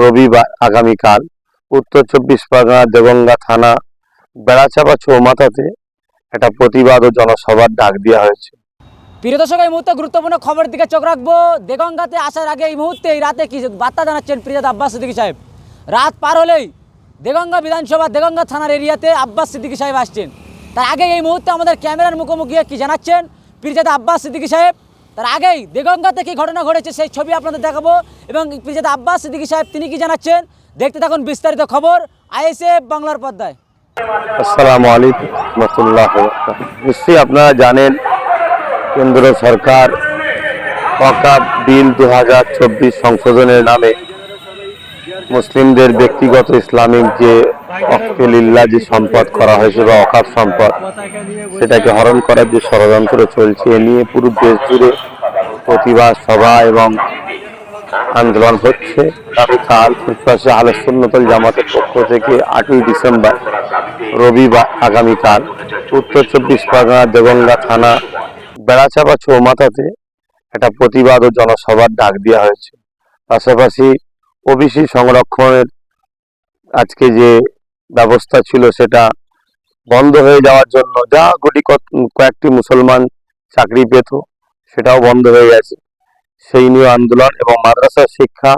রবিবার আগামীকাল উত্তর চব্বিশ পরগনা দেগঙ্গা থানা বেড়াচাপা চৌমাথাতে একটা প্রতিবাদ ও জনসভার ডাক দেওয়া হয়েছে। প্রিয় দর্শক, এই মুহূর্তে গুরুত্বপূর্ণ খবরের দিকে চোখ রাখব। দেগঙ্গাতে আসার আগে এই মুহূর্তে এই রাতে কি বার্তা জানাচ্ছেন প্রিয়াদ আব্বাস সিদ্দিকী সাহেব? রাত পার হলেই দেগঙ্গা বিধানসভা, দেগঙ্গা থানার এরিয়াতে আব্বাস সিদ্দিকী সাহেব আসছেন। তার আগে এই মুহূর্তে আমাদের ক্যামেরার মুখোমুখি কি জানাচ্ছেন পিরজাদা আব্বাস সিদ্দিকী সাহেব? তার আগেই দেগঙ্গাতে কি ঘটনা ঘটেছে, সেই ছবি আপনাদের দেখাবো। এবং পিরজাদা আব্বাস সিদ্দিকী সাহেব, তিনি কি জানাচ্ছেন? দেখতে থাকুন বিস্তারিত খবর আইএসএফ বাংলার পর্দায়। আসসালামু আলাইকুম রহমতুল্লাহ নিশ্চয়ই আপনারা জানেন, কেন্দ্র সরকার ওয়াকাব বিল দু হাজার চব্বিশ সংশোধনের নামে মুসলিমদের ব্যক্তিগত ইসলামিক যে অকলিল্লা যে সম্পদ করা হয়েছে বা অকাপ সম্পদ সেটাকে হরণ করার যে ষড়যন্ত্র চলছে, এ নিয়ে পুরো দেশ জুড়ে প্রতিবাদ, সভা এবং আন্দোলন হচ্ছে। কাল ফুটপাশে আলোচন্নতল জামাতের পক্ষ থেকে আটই ডিসেম্বর রবিবার আগামীকাল উত্তর চব্বিশ পরগনা দেগঙ্গা থানা বেড়াচাপা চৌমাথাতে একটা প্রতিবাদ ও জনসভার ডাক দেওয়া হয়েছে। পাশাপাশি ওবিসি সংরক্ষণের আজকে যে ব্যবস্থা ছিল সেটা বন্ধ হয়ে যাওয়ার জন্য যা গুটি কয়েকটি মুসলমান চাকরি পেত, সেটাও বন্ধ হয়ে গেছে। সেই নিয়ে আন্দোলন এবং মাদ্রাসা শিক্ষা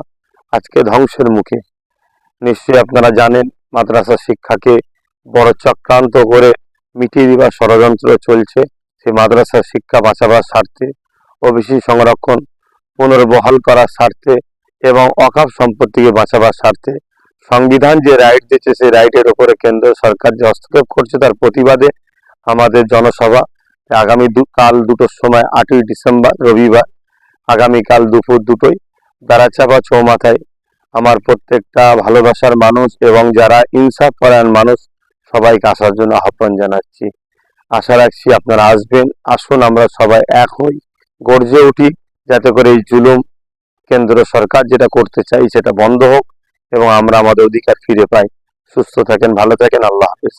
আজকে ধ্বংসের মুখে। নিশ্চয়ই আপনারা জানেন, মাদ্রাসা শিক্ষাকে বড় চক্রান্ত করে মিটিয়ে দেওয়ার ষড়যন্ত্র চলছে। সেই মাদ্রাসা শিক্ষা বাঁচাবার স্বার্থে, ওবিসি সংরক্ষণ, পুনর্বহাল করার স্বার্থে এবং অকাপ সম্পত্তিকে বাঁচাবার স্বার্থে সংবিধান যে রাইট দিচ্ছে সেই রাইটের ওপরে কেন্দ্র সরকার যে হস্তক্ষেপ করছে, তার প্রতিবাদে আমাদের জনসভা। আগামী কাল দুটোর সময়, আটই ডিসেম্বর, রবিবার, আগামীকাল দুপুর দুটোই বেড়াচাপা চৌমাথায় আমার প্রত্যেকটা ভালোবাসার মানুষ এবং যারা ইনসাফ পরায়ণ মানুষ, সবাইকে আসার জন্য আহ্বান জানাচ্ছি। আশা রাখছি আপনারা আসবেন। আসুন, আমরা সবাই এক হই, গর্জে উঠি, যাতে করে এই জুলুম কেন্দ্র সরকার যেটা করতে চাই, সেটা বন্ধ হোক। এবং আমরা আমাদের অধিকার ফিরে পাই। সুস্থ থাকেন ভালো থাকেন আল্লাহ হাফেজ।